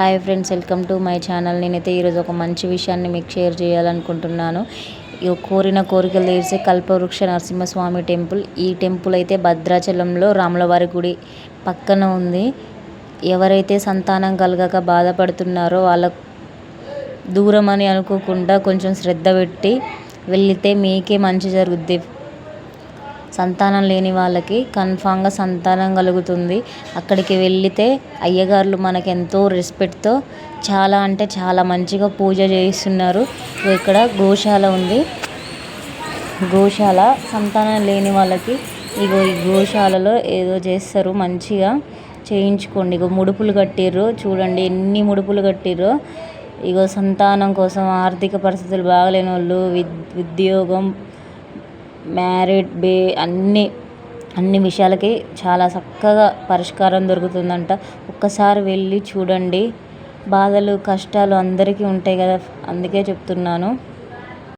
Hi friends welcome to my channel. నేనైతే ఈరోజు ఒక మంచి విషయాన్ని మీకు షేర్ చేయాలనుకుంటున్నాను. కోరిన కోరికలు తీర్చే కల్పవృక్ష నరసింహస్వామి టెంపుల్. ఈ టెంపుల్ అయితే భద్రాచలంలో రాములవారి గుడి పక్కన ఉంది. ఎవరైతే సంతానం కలగక బాధపడుతున్నారో వాళ్ళ దూరం అని అనుకోకుండా కొంచెం శ్రద్ధ పెట్టి వెళితే మీకే మంచి జరుగుద్ది. సంతానం లేని వాళ్ళకి కన్ఫామ్గా సంతానం కలుగుతుంది. అక్కడికి వెళితే అయ్యగారులు మనకు ఎంతో రెస్పెక్ట్తో చాలా అంటే చాలా మంచిగా పూజ చేయిస్తున్నారు. ఇక్కడ గోశాల ఉంది. గోశాల సంతానం లేని వాళ్ళకి ఇగో ఈ గోశాలలో ఏదో చేస్తారు మంచిగా చేయించుకోండి. ఇగో ముడుపులు కట్టిర్రు. చూడండి ఎన్ని ముడుపులు కట్టిర్రో. ఇగో సంతానం కోసం ఆర్థిక పరిస్థితులు బాగలేని వాళ్ళు విద్ ఉద్యోగం మ్యారిడ్ బే అన్ని అన్ని విషయాలకి చాలా చక్కగా పరిష్కారం దొరుకుతుందంట. ఒక్కసారి వెళ్ళి చూడండి. బాధలు కష్టాలు అందరికీ ఉంటాయి కదా అందుకే చెప్తున్నాను.